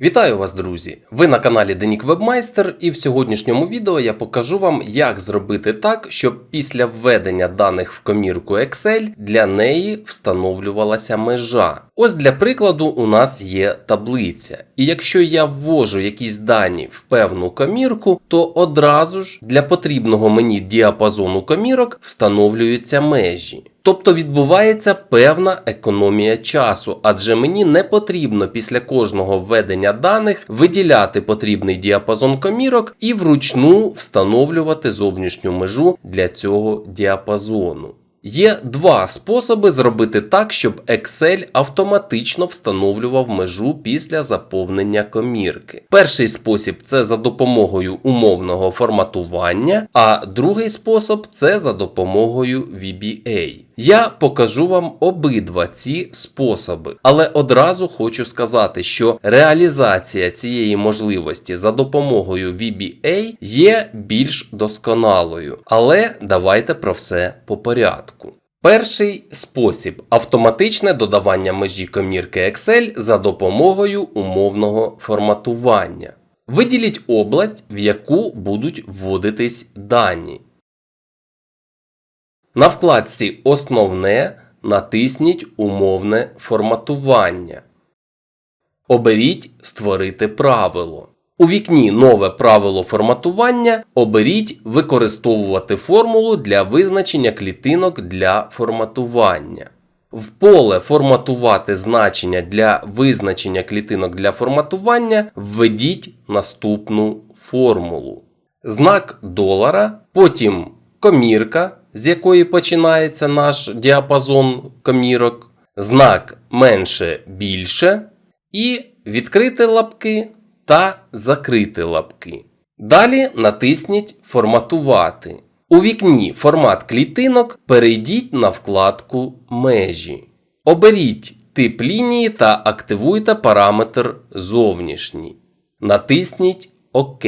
Вітаю вас, друзі! Ви на каналі Денік Вебмайстер, і в сьогоднішньому відео я покажу вам, як зробити так, щоб після введення даних в комірку Excel для неї встановлювалася межа. Ось для прикладу, у нас є таблиця. І якщо я ввожу якісь дані в певну комірку, то одразу ж для потрібного мені діапазону комірок встановлюються межі. Тобто відбувається певна економія часу, адже мені не потрібно після кожного введення даних виділяти потрібний діапазон комірок і вручну встановлювати зовнішню межу для цього діапазону. Є два способи зробити так, щоб Excel автоматично встановлював межу після заповнення комірки. Перший спосіб це за допомогою умовного форматування, а другий спосіб це за допомогою VBA. Я покажу вам обидва ці способи, але одразу хочу сказати, що реалізація цієї можливості за допомогою VBA є більш досконалою. Але давайте про все по порядку. Перший спосіб автоматичне додавання межі комірки Excel за допомогою умовного форматування. Виділіть область, в яку будуть вводитись дані. На вкладці Основне натисніть Умовне форматування. Оберіть Створити правило. У вікні Нове правило форматування оберіть Використовувати формулу для визначення клітинок для форматування. В поле Форматувати значення для визначення клітинок для форматування введіть наступну формулу. Знак долара, потім комірка, з якої починається наш діапазон комірок, знак менше більше і відкрити лапки та закрити лапки. Далі натисніть Форматувати. У вікні Формат клітинок перейдіть на вкладку Межі. Оберіть тип лінії та активуйте параметр Зовнішній. Натисніть ОК.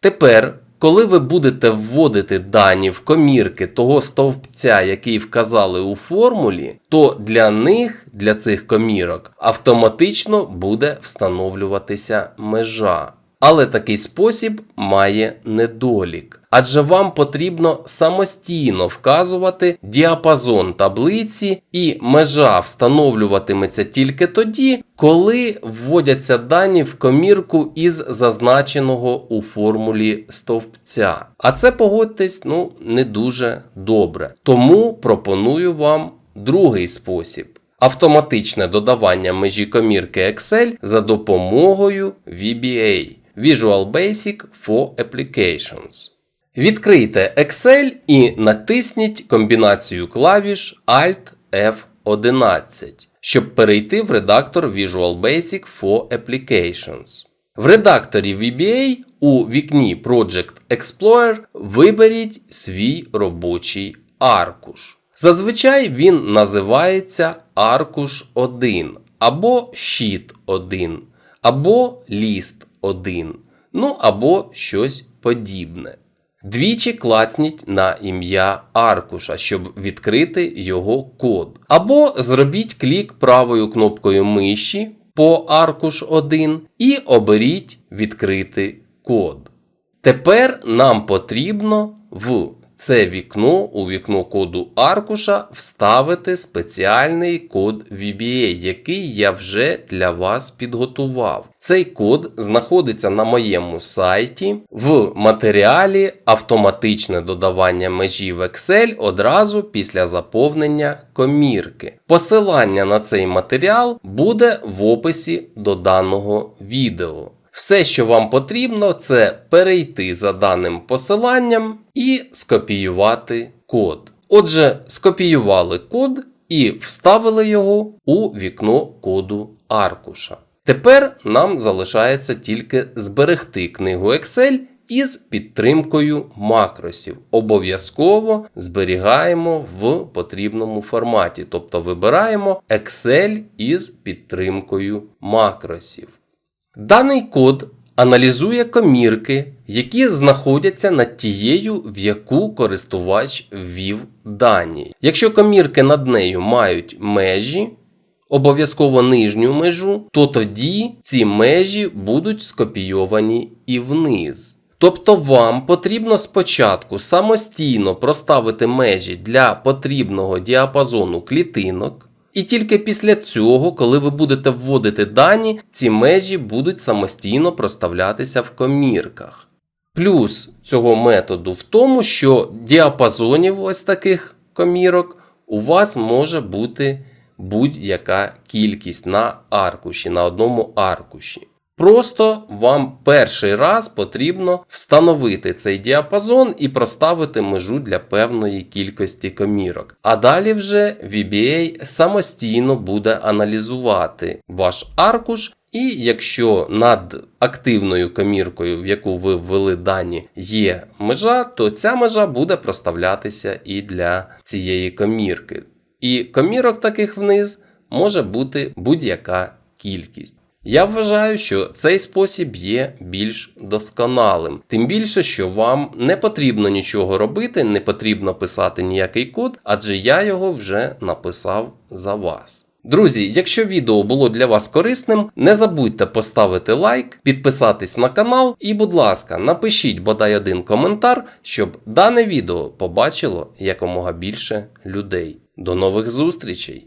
Тепер, коли ви будете вводити дані в комірки того стовпця, який вказали у формулі, то для них, для цих комірок, автоматично буде встановлюватися межа. Але такий спосіб має недолік, адже вам потрібно самостійно вказувати діапазон таблиці, і межа встановлюватиметься тільки тоді, коли вводяться дані в комірку із зазначеного у формулі стовпця. А це погодьтесь, ну не дуже добре. Тому пропоную вам другий спосіб. Автоматичне додавання межі комірки Excel за допомогою VBA Visual Basic for Applications. Відкрийте Excel і натисніть комбінацію клавіш Alt F11, щоб перейти в редактор Visual Basic for Applications. В редакторі VBA у вікні Project Explorer виберіть свій робочий аркуш. Зазвичай він називається аркуш 1 або Sheet 1, або List 1, ну або щось подібне. Двічі клацніть на ім'я аркуша, щоб відкрити його код. Або зробіть клік правою кнопкою миші по аркуш 1 і оберіть Відкрити код. Тепер нам потрібно в це вікно у вікно коду аркуша вставити спеціальний код VBA, який я вже для вас підготував. Цей код знаходиться на моєму сайті в матеріалі Автоматичне додавання межі в Excel одразу після заповнення комірки. Посилання на цей матеріал буде в описі до даного відео. Все, що вам потрібно, це перейти за даним посиланням і скопіювати код. Отже, скопіювали код і вставили його у вікно коду аркуша. Тепер нам залишається тільки зберегти книгу Excel із підтримкою макросів. Обов'язково зберігаємо в потрібному форматі, тобто вибираємо Excel із підтримкою макросів. Даний код аналізує комірки, які знаходяться над тією, в яку користувач ввів дані. Якщо комірки над нею мають межі, обов'язково нижню межу, то тоді ці межі будуть скопійовані і вниз. Тобто вам потрібно спочатку самостійно проставити межі для потрібного діапазону клітинок, і тільки після цього, коли ви будете вводити дані, ці межі будуть самостійно проставлятися в комірках. Плюс цього методу в тому, що діапазонів ось таких комірок у вас може бути будь-яка кількість на аркуші, на одному аркуші. Просто вам перший раз потрібно встановити цей діапазон і проставити межу для певної кількості комірок. А далі вже VBA самостійно буде аналізувати ваш аркуш. І якщо над активною коміркою, в яку ви ввели дані, є межа, то ця межа буде проставлятися і для цієї комірки. І комірок таких вниз може бути будь-яка кількість. Я вважаю, що цей спосіб є більш досконалим. Тим більше, що вам не потрібно нічого робити, не потрібно писати ніякий код, адже я його вже написав за вас. Друзі, якщо відео було для вас корисним, не забудьте поставити лайк, підписатись на канал і, будь ласка, напишіть бодай один коментар, щоб дане відео побачило якомога більше людей. До нових зустрічей!